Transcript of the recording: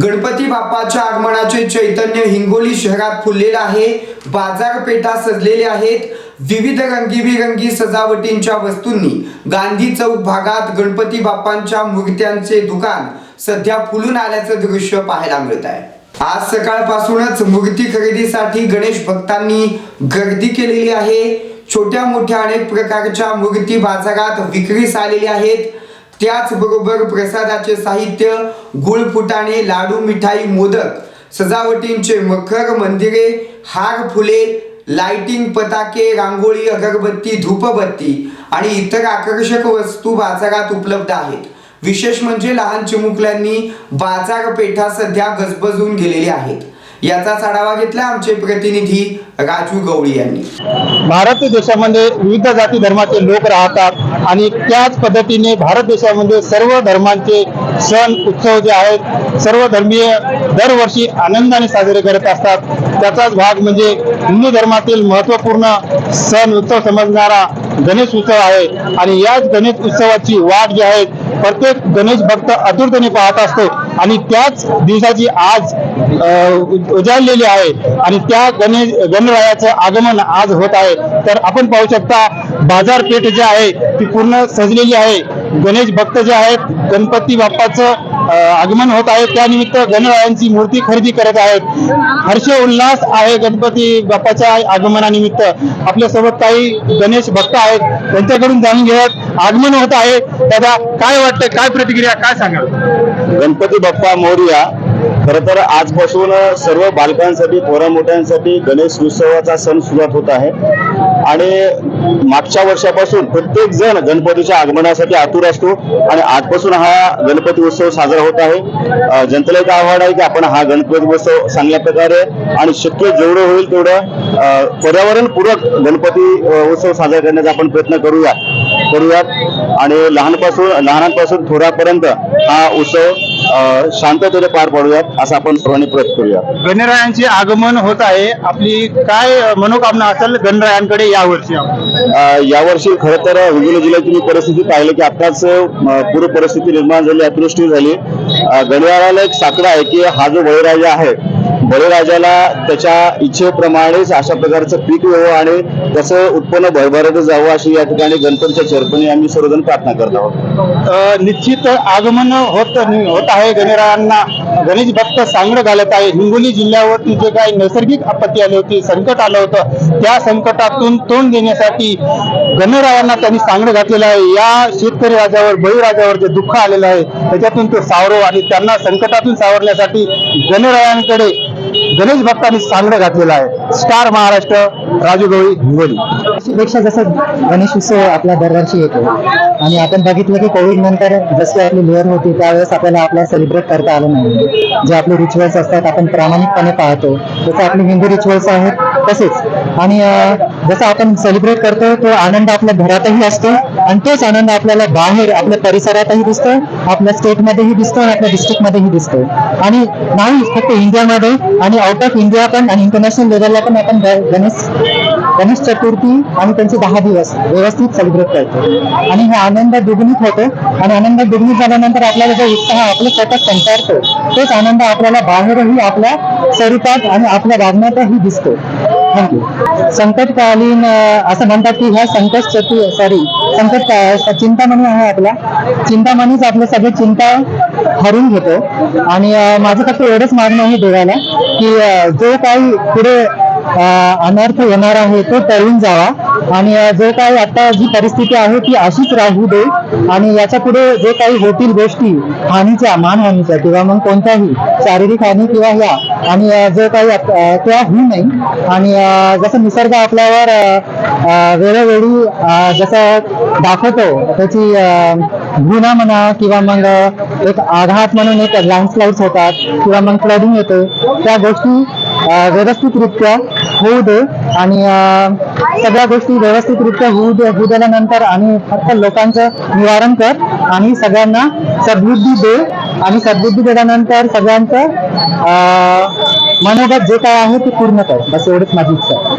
गणपती बाप्पाच्या आगमनाचे चैतन्य हिंगोली शहरात फुललेलं आहे. बाजारपेठा सजलेल्या आहेत. विविध रंगीबिरंगी सजावटींच्या वस्तूंनी गांधी चौक भागात गणपती बाप्पांच्या मूर्त्यांचे दुकान सध्या फुलून आल्याचं दृश्य पाहायला मिळत आहे. आज सकाळपासूनच मूर्ती खरेदीसाठी गणेश भक्तांनी गर्दी केलेली आहे. छोट्या मोठ्या अनेक प्रकारच्या मूर्ती बाजारात विक्रीस आलेल्या आहेत. त्याचबरोबर प्रसादाचे साहित्य गुळफुटाणे लाडू मिठाई मोदक सजावटींचे मखर मंदिरे हार फुले लाइटिंग पताके रांगोळी अगरबत्ती धूपबत्ती आणि इतर आकर्षक वस्तू बाजारात उपलब्ध आहेत. विशेष म्हणजे लहान चिमुकल्यांनी बाजारपेठा सध्या गजबजून गेलेली आहेत. याचाच आढावा घेतला आमचे प्रतिनिधी राजू गवळी यांनी. भारत देशामध्ये विविध जाती धर्माचे लोक राहतात आणि त्याच पद्धतीने भारत देशामध्ये सर्व धर्मांचे सण उत्सव जे आहेत सर्व धर्मीय दरवर्षी आनंदाने साजरे करत असतात. त्याचाच भाग म्हणजे हिंदू धर्मातील महत्त्वपूर्ण सण उत्सव समजणारा गणेश उत्सव आहे. आणि याच गणेश उत्सवाची वाट जी आहे प्रत्येक गणेश भक्त आतुरतेने पाहत असतो. आणि त्याच दिवसाची आज उजाळलेली आहे. आणि त्या गणेश गणरायाचं आगमन आज होत आहे. तर आपण पाहू शकता बाजारपेठ जी आहे ती पूर्ण सजलेली आहे. गणेश भक्त जे आहेत गणपती बाप्पाचं आगमन होत आहे. त्यानिमित्त गणरायांची मूर्ती खरेदी करत आहेत. हर्ष उल्हास आहे गणपती बाप्पाच्या आगमनानिमित्त. आपल्यासोबत काही गणेश भक्त आहेत. त्यांच्याकडून जाणून घेत आगमन होत आहे. दादा काय वाटतं काय प्रतिक्रिया? काय सांगाल? गणपती बाप्पा मोरया. खर तर आजपासून सर्व बालकांसाठी पोरा मोठ्यांसाठी गणेश उत्सवाचा सण सुरुवात होत आहे. आणि मागच्या वर्षापासून प्रत्येक जण गणपतीच्या आगमनासाठी आतुर असतो. आणि आजपासून हा गणपती उत्सव साजरा होत आहे. जनतेला एक आव्हान आहे की आपण हा गणपती उत्सव चांगल्या प्रकारे आणि शक्य जेवढं होईल तेवढं पर्यावरणपूरक गणपती उत्सव साजरा करण्याचा आपण प्रयत्न करूया. करूयात. आणि लहानपासून लहानांपासून थोड्यापर्यंत हा उत्सव शांततेने पार पाडूयात असं आपण सर्वांनी प्रयत्न करूया. गणरायांचे आगमन होत आहे. आपली काय मनोकामना असेल गणरायांकडे यावर्षी यावर्षी खरं तर हिंगोली जिल्ह्याची मी परिस्थिती पाहिली की आताच अ, पूर परिस्थिती निर्माण झाली अतिवृष्टी झाली. अ, गणियाला एक साकडा आहे की हा जो बळीराजा आहे बळीराजाला त्याच्या इच्छेप्रमाणेच अशा प्रकारचं पीक व्हावं आणि त्याचं उत्पन्न भरभराट जावं अशी या ठिकाणी गणपतीच्या चरपणी आम्ही सर्वजण प्रार्थना करत आहोत. निश्चित आगमन होत होत आहे गणरायांना गणेश भक्त सांगड घालत आहे. हिंगोली जिल्ह्यावरती जे काही नैसर्गिक आपत्ती आली होती संकट आलं होतं त्या संकटातून तोंड देण्यासाठी गणरायांना त्यांनी सांगणं घातलेलं आहे. या शेतकरी राजावर बळीराजावर जे दुःख आलेलं आहे त्याच्यातून तो सावरो आणि त्यांना संकटातून सावरण्यासाठी गणरायांकडे गणेश भक्तांनी सांगड घातलेलं आहे. स्टार महाराष्ट्र राजू गवळी हिंगोली. पेक्षा जसं गणेश उत्सव आपला दरवर्षी येतो आणि आपण बघितलं की कोविड नंतर जशी आपली लेअर होती त्यावेळेस आपल्याला आपल्या सेलिब्रेट करता आलं नाही. जे आपले रिच्युअल्स असतात आपण प्रामाणिकपणे पाहतो. जसं आपले हिंदू रिच्युअल्स आहेत तसेच. आणि जसं आपण सेलिब्रेट करतो तो आनंद आपल्या घरातही असतो आणि तोच आनंद आपल्याला बाहेर आपल्या परिसरातही दिसतो आपल्या स्टेटमध्येही दिसतो आणि आपल्या डिस्ट्रिक्टमध्येही दिसतो. आणि नाही फक्त इंडियामध्ये आणि आउट ऑफ इंडिया पण आणि इंटरनॅशनल लेवलला पण आपण गणेश गणेश चतुर्थी आणि त्यांचे दहा दिवस व्यवस्थित सेलिब्रेट करतो. आणि हे आनंद दुग्णित होतो. आणि आनंद दुग्णित झाल्यानंतर आपल्याला जो उत्साह आपलं स्वतः संचारतो तोच आनंद आपल्याला बाहेरही आपल्या स्वरूपात आणि आपल्या वागण्यातही दिसतो. थँक्यू संकटकालीन असं म्हणतात की ह्या संकट चतु सॉरी संकट चिंतामणी आहे आपला चिंतामणीच आपल्या सगळे चिंता हरून घेतो. आणि माझं फक्त एवढंच मागणं आहे देवाला की जो काही पुढे अनर्थ येणार आहे तो टळून जावा. आणि जे काही आता जी परिस्थिती आहे ती अशीच राहू दे. आणि याच्यापुढे जे काही होतील गोष्टी हानीच्या मानहानीच्या किंवा मग कोणत्याही शारीरिक हानी किंवा ह्या आणि जे काही त्या होऊ नये. आणि जसं निसर्ग आपल्यावर वेळोवेळी जसं दाखवतो त्याची गुन्हा म्हणा किंवा मग एक आघात म्हणून एक लँडस्लाइड्स होतात किंवा मग फ्लडिंग येते. त्या गोष्टी व्यवस्थितरित्या होऊ दे आणि सगळ्या गोष्टी व्यवस्थितरित्या होऊ दे होऊ दिल्यानंतर आणि फक्त लोकांचं निवारण कर आणि सगळ्यांना सद्बुद्धी दे आणि सद्बुद्धी दिल्यानंतर सगळ्यांचं मनोगत जे काय आहे ते पूर्ण कर. बस एवढंच माझी इच्छा